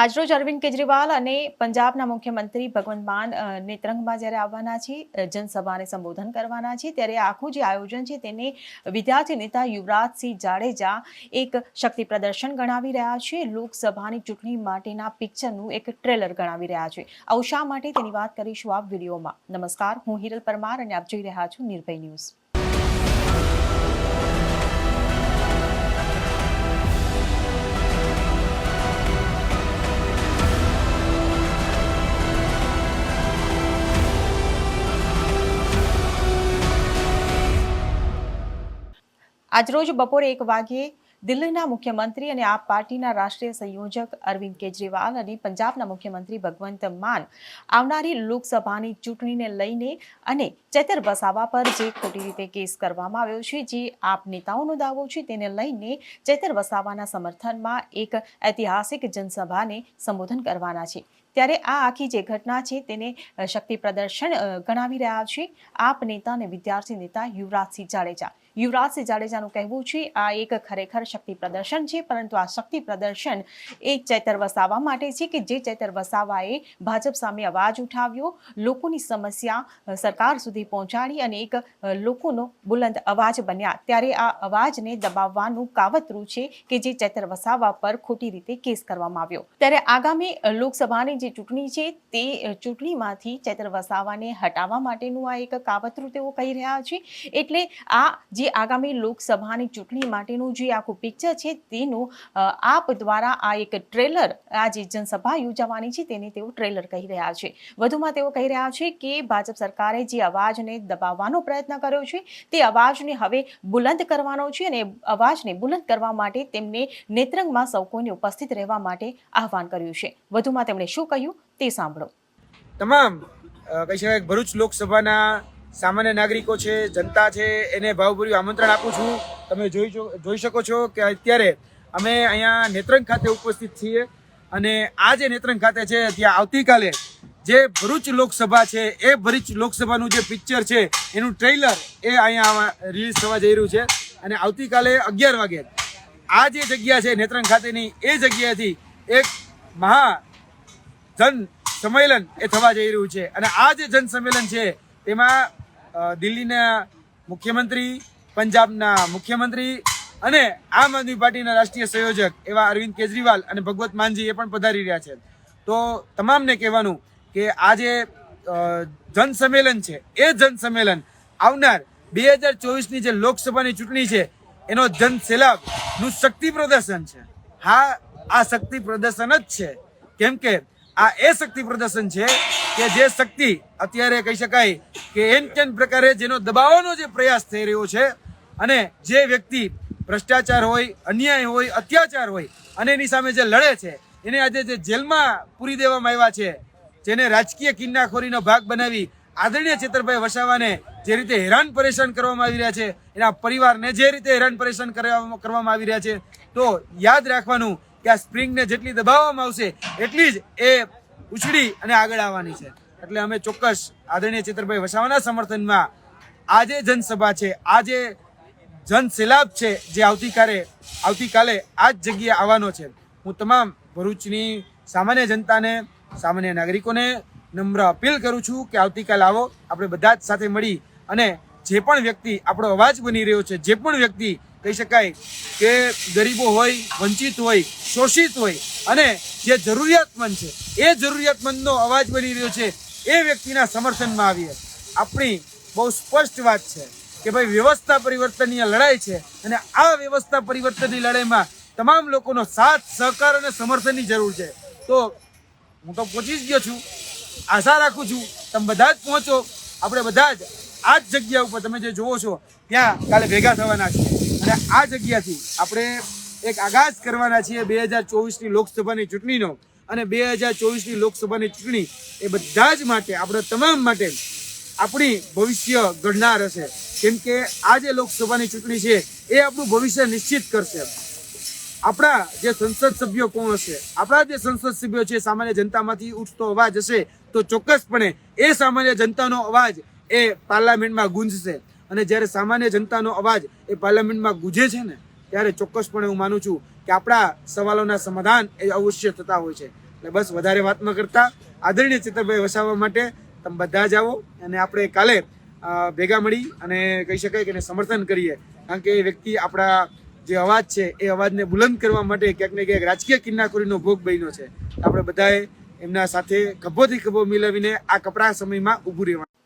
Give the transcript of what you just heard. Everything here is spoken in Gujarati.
આજરોજ અરવિંદ કેજરીવાલ અને પંજાબના મુખ્યમંત્રી ભગવંત માન નેત્રંગમાં જ્યારે આવવાના છે જનસભાને સંબોધન કરવાના છે, ત્યારે આખું જે આયોજન છે તેને વિદ્યાર્થી નેતા યુવરાજસિંહ જાડેજા એક શક્તિ પ્રદર્શન ગણાવી રહ્યા છે. લોકસભાની ચૂંટણી માટેના પિક્ચરનું એક ટ્રેલર ગણાવી રહ્યા છે. આવું શા માટે તેની વાત કરીશું આ વિડીયોમાં. નમસ્કાર, હું હિરલ પરમાર અને આપ જોઈ રહ્યા છું નિર્ભય ન્યૂઝ. આજરોજ બપોરે એક વાગ્યે દિલ્હીના મુખ્યમંત્રી અને આપ પાર્ટીના રાષ્ટ્રીય સંયોજક અરવિંદ કેજરીવાલ અને પંજાબના મુખ્યમંત્રી ભગવંત માન આવનારી લોકસભાની ચૂંટણીને લઈને અને ચેતર વસાવા પર જે ખોટી રીતે કેસ કરવામાં આવ્યો છે, જે આપ નેતાઓનો દાવો છે, તેને લઈને ચેતર વસાવાના સમર્થનમાં એક ઐતિહાસિક જનસભાને સંબોધન કરવાના છે. ત્યારે આ આખી જે ઘટના છે તેને શક્તિ પ્રદર્શન ગણાવી રહ્યા છે. આપ નેતા અને વિદ્યાર્થી નેતા યુવરાજસિંહ જાડેજા. યુવરાજસિંહ જાડેજાનું કહેવું છે, આ એક ખરેખર શક્તિ પ્રદર્શન છે, પરંતુ આ શક્તિ પ્રદર્શન એ ચૈતર વસાવા માટે છે કે જે ચૈતર વસાવાએ ભાજપ સામે અવાજ ઉઠાવ્યો, લોકોની સમસ્યા સરકાર સુધી પહોંચાડી અને એક લોકોનો બુલંદ અવાજ બન્યા. ત્યારે આ અવાજને દબાવવાનું કાવતરું છે કે જે ચૈતર વસાવા પર ખોટી રીતે કેસ કરવામાં આવ્યો. ત્યારે આગામી લોકસભાની જે ચૂંટણી છે તે ચૂંટણીમાંથી ચૈતર વસાવાને હટાવવા માટેનું આ એક કાવતરું તેઓ કહી રહ્યા છે. એટલે આ જે આગામી લોકસભાની ચૂંટણી માટેનું જે આખું પિક્ચર છે તેનું આપ દ્વારા આ એક ટ્રેલર, આ જે જનસભા યોજાવાની છે તેને તેઓ ટ્રેલર કહી રહ્યા છે. વધુમાં તેઓ કહી રહ્યા છે કે ભાજપ સરકારે જે અવાજને દબાવવાનો પ્રયત્ન કર્યો છે, તે અવાજને હવે બુલંદ કરવાનો છે અને અવાજને બુલંદ કરવા માટે તેમને નેત્રંગમાં સૌ કોઈને ઉપસ્થિત રહેવા માટે આહવાન કર્યું છે. વધુમાં તેમણે શું કહ્યું તે સાંભળો. તમામ કહી શકાય ભરૂચ લોકસભાના સામાન્ય નાગરિકો છે, જનતા છે, એને ભાવભર્યું આમંત્રણ આપું છું. તમે જોઈ જોઈ શકો છો કે અત્યારે અમે અહીંયા નેત્રંગ ખાતે ઉપસ્થિત છીએ અને આ જે નેત્રંગ ખાતે છે, ત્યાં આવતીકાલે જે ભરૂચ લોકસભા છે, એ ભરૂચ લોકસભાનું જે પિક્ચર છે, એનું ટ્રેલર એ અહીંયા રિલીઝ થવા જઈ રહ્યું છે અને આવતીકાલે અગિયાર વાગે આ જે જગ્યા છે, નેત્રંગ ખાતેની, એ જગ્યાએથી એક મહા જન સંમેલન એ થવા જઈ રહ્યું છે. અને આ જે જન સંમેલન છે, તેમાં દિલ્હીના મુખ્યમંત્રી, પંજાબના મુખ્યમંત્રી અને આમ આદમી પાર્ટીના રાષ્ટ્રીય સંયોજક એવા અરવિંદ કેજરીવાલ અને ભગવત માનજી એ પણ પધારી રહ્યા છે. તો તમામને કહેવાનું કે આ જે જન સંમેલન છે, એ જન સંમેલન આવનાર બે હજાર ચોવીસની જે લોકસભાની ચૂંટણી છે, એનો જન સેલાબનું શક્તિ પ્રદર્શન છે. હા, આ શક્તિ પ્રદર્શન જ છે. કેમ કે આ એ શક્તિ પ્રદર્શન છે કે જે શક્તિ અત્યારે કહી શકાય કે એન કેન પ્રકારે જેનો દબાવવાનો જે પ્રયાસ થઈ રહ્યો છે અને જે વ્યક્તિ ભ્રષ્ટાચાર હોય, અન્યાય હોય, અત્યાચાર હોય, અને એની સામે જે લડે છે, એને આજે જે જેલમાં પૂરી દેવામાં આવ્યા છે, જેને રાજકીય કિન્નાખોરીનો ભાગ બનાવી આદરણીય ચેતરભાઈ વસાવાને જે રીતે હેરાન પરેશાન કરવામાં આવી રહ્યા છે, એના પરિવારને જે રીતે હેરાન પરેશાન કરવામાં આવી રહ્યા છે, તો યાદ રાખવાનું કે આ સ્પ્રિંગને જેટલી દબાવવામાં આવશે, એટલી જ એ ઉછળી અને આગળ આવવાની છે. એટલે અમે ચોક્કસ આદરણીય ચેતરભાઈ વસાવાના સમર્થનમાં આ જે જનસભા છે આ જે જનસેલાબ છે, જે આવતીકાલે આવતીકાલે આ જ જગ્યાએ આવવાનો છે. હું તમામ ભરૂચની સામાન્ય જનતાને, સામાન્ય નાગરિકોને નમ્ર અપીલ કરું છું કે આવતીકાલે આવો. આપણે બધા જ સાથે મળી અને જે પણ વ્યક્તિ આપણો અવાજ બની રહ્યો છે, જે પણ વ્યક્તિ કહી શકાય કે ગરીબો હોય, વંચિત હોય, શોષિત હોય અને જે જરૂરિયાતમંદ છે, એ જરૂરિયાતમંદનો અવાજ બની રહ્યો છે, એ વ્યક્તિના સમર્થનમાં આવીએ. આપણી બહુ સ્પષ્ટ વાત છે કે ભાઈ વ્યવસ્થા પરિવર્તનની આ લડાઈ છે અને આ વ્યવસ્થા પરિવર્તનની લડાઈમાં તમામ લોકોનો સાથ, સહકાર અને સમર્થનની જરૂર છે. તો હું તો પહોંચી જ ગયો છું. આશા રાખું છું તમે બધા જ પહોંચો. આપણે બધા જ આ જ જગ્યા ઉપર તમે જે જોવો છો, ત્યાં કાલે ભેગા થવાના છે. અને આ જગ્યાથી આપણે એક આગાજ કરવાના છીએ બે હજાર ચોવીસની લોકસભાની ચૂંટણીનો. અને બે હજાર ચોવીસની લોકસભાની ચૂંટણી એ બધા જ માટે, આપણે તમામ માટે આપણી ભવિષ્ય ઘડનાર હશે. કેમ કે આ જે લોકસભાની ચૂંટણી છે, એ આપણું ભવિષ્ય નિશ્ચિત કરશે. આપણા જે સંસદ સભ્યો કોણ હશે? આપણા જે સંસદ સભ્યો છે, સામાન્ય જનતામાંથી ઉઠતો અવાજ હશે તો ચોક્કસપણે એ સામાન્ય જનતાનો અવાજ એ પાર્લામેન્ટમાં ગુંજશે. અને જ્યારે સામાન્ય જનતાનો અવાજ એ પાર્લામેન્ટમાં ગુજે છે ને, ત્યારે ચોક્કસપણે હું માનું છું કે આપણા સવાલોના સમાધાન એ અવશ્ય થતા હોય છે. એટલે બસ વધારે વાત ન કરતા. આદરણીય ચેતરભાઈ વસાવવા માટે તમે બધા જ આવો અને આપણે કાલે ભેગા મળી અને કહી શકાય કે એને સમર્થન કરીએ. કારણ કે એ વ્યક્તિ આપણા જે અવાજ છે, એ અવાજને બુલંદ કરવા માટે ક્યાંક ને ક્યાંક રાજકીય કિન્નાખોરીનો ભોગ બન્યો છે. આપણે બધાએ એમના સાથે ખભોથી ખભો મિલાવીને આ કપરા સમયમાં ઊભું રહેવાનું